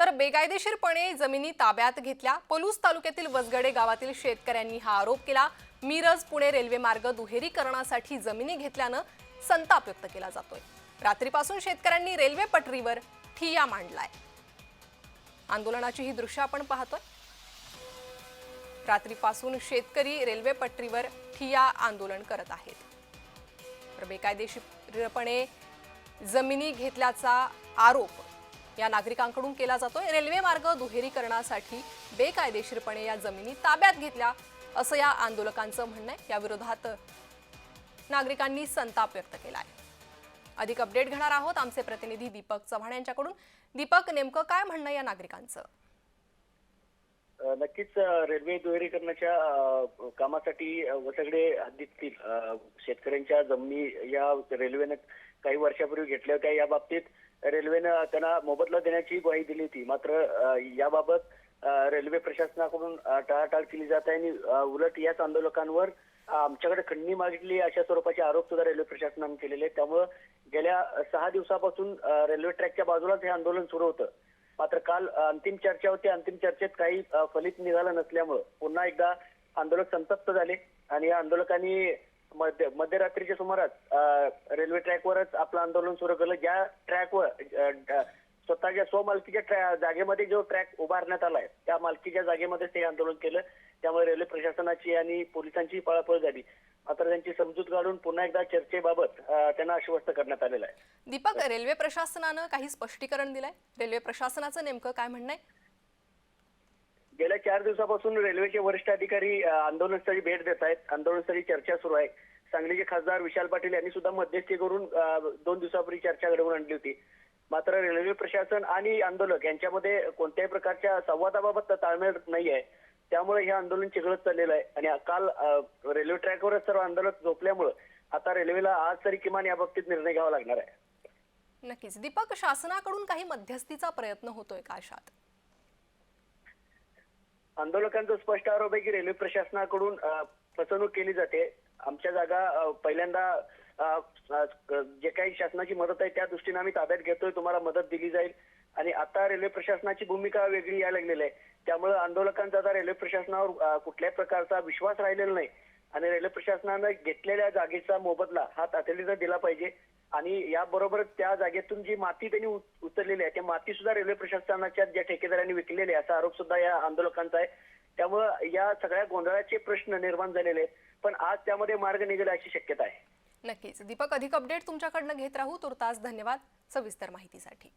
तर बेकायदेशीरपणे जमिनी ताब्यात घेतल्या. पलूस तालुक्यातील वसगडे गावातील शेतकऱ्यांनी हा आरोप केला. मिरज पुणे रेल्वे मार्ग दुहेरीकरणासाठी जमिनी घेतल्यानं संताप व्यक्त केला जातोय. रात्रीपासून शेतकऱ्यांनी रेल्वे पटरीवर ठिया मांडलाय. आंदोलनाची ही दृश्य आपण पाहतोय. रात्रीपासून शेतकरी रेल्वे पटरीवर ठिया आंदोलन करत आहेत. तर बेकायदेशीरपणे जमिनी घेतल्याचा आरोप या नागरिकांकडून केला जातोय. रेल्वे मार्ग दुहेरीकरणासाठी बेकायदेशीरपणे या जमिनी ताब्यात घेतल्या असं या आंदोलकांचं म्हणणं आहे. याविरोधात नागरिकांनी संताप व्यक्त केला आहे अधिक अपडेट घेणार आहोत आमचे प्रतिनिधी दीपक चव्हाण यांच्याकडून. दीपक नेमकं काय म्हणणं या नागरिकांचं? नक्कीच रेल्वे दुहेरीकरणाच्या कामासाठी वसगडे हद्दीतील शेतकऱ्यांच्या जमिनी या रेल्वेनं काही वर्षापूर्वी घेतल्या होत्या. या बाबतीत रेल्वेनं त्यांना मोबदला देण्याची ग्वाही दिली होती. मात्र याबाबत रेल्वे प्रशासनाकडून टाळाटाळ केली जात आहे आणि उलट याच आंदोलकांवर आमच्याकडे खंडणी मागितली अशा स्वरूपाचे आरोप सुद्धा रेल्वे प्रशासनाने केलेले आहेत. त्यामुळं गेल्या सहा दिवसापासून रेल्वे ट्रॅकच्या बाजूलाच हे आंदोलन सुरू होतं. मात्र काल अंतिम चर्चा होती. अंतिम चर्चेत काही फलित निघालं नसल्यामुळं पुन्हा एकदा आंदोलक संतप्त झाले. आणि या आंदोलकांनी मध्य मध्यरात्रीच्या सुमारास रेल्वे ट्रॅकवरच आपलं आंदोलन सुरू केलं. ज्या ट्रॅकवर स्वतःच्या स्वमालकीच्या ट्रॅ- जागेमध्ये जो ट्रॅक उभारण्यात आलाय त्या मालकीच्या जागेमध्येच ते आंदोलन केलं. त्यामुळे रेल्वे प्रशासनाची आणि पोलिसांची पळापळ झाली. मात्र त्यांची समजूत काढून पुन्हा एकदा चर्चेबाबत त्यांना आश्वस्त करण्यात आलेलं आहे. दीपक रेल्वे प्रशासनानं काही स्पष्टीकरण दिलंय? रेल्वे प्रशासनाचं नेमकं काय म्हणणं आहे? गेल्या चार दिवसापासून रेल्वेचे वरिष्ठ अधिकारी आंदोलनस्थळी भेट देत आहेत. आंदोलनस्थळी चर्चा सुरू आहे. सांगलीचे खासदार विशाल पाटील यांनी सुद्धा मध्यस्थी करून दोन दिवसापूर्वी चर्चा घडवून आणली होती. मात्र रेल्वे प्रशासन आणि आंदोलक यांच्यामध्ये कोणत्याही प्रकारच्या संवादाबाबत ताळमेळ नाही आहे. त्यामुळे हे आंदोलन चिघळत चाललेलं आहे. आणि काल रेल्वे ट्रॅकवरच सर्व आंदोलक झोपल्यामुळे आता रेल्वेला आज तरी किमान या बाबतीत निर्णय घ्यावा लागणार आहे. नक्कीच. दीपक शासनाकडून काही मध्यस्थीचा प्रयत्न होतोय का आंदोलकांचा स्पष्ट आरोप आहे की रेल्वे प्रशासनाकडून फसवणूक केली जाते. आमच्या जागा पहिल्यांदा जे काही शासनाची मदत आहे त्या दृष्टीने आम्ही ताब्यात घेतोय. तुम्हाला मदत दिली जाईल. आणि आता रेल्वे प्रशासनाची भूमिका वेगळी यायला लागलेली आहे. त्यामुळे आंदोलकांचा आता रेल्वे प्रशासनावर कुठल्याही प्रकारचा विश्वास राहिलेला नाही. आणि रेल्वे प्रशासनानं घेतलेल्या जागेचा मोबदला हा तातडीनं दिला पाहिजे. आणि याबरोबरच त्या जागेतून जी माती त्यांनी उचललेली आहे त्या माती सुद्धा रेल्वे प्रशासनाच्या ज्या ठेकेदारांनी विकलेली आहे असा आरोप सुद्धा या आंदोलकांचा आहे. त्यामुळं या सगळ्या गोंधळाचे प्रश्न निर्माण झालेले आहेत. पण आज त्यामध्ये मार्ग निघेल अशी शक्यता आहे. नक्कीच. दीपक अधिक अपडेट तुमच्याकडनं घेत राहू. तुर्तास धन्यवाद सविस्तर माहितीसाठी.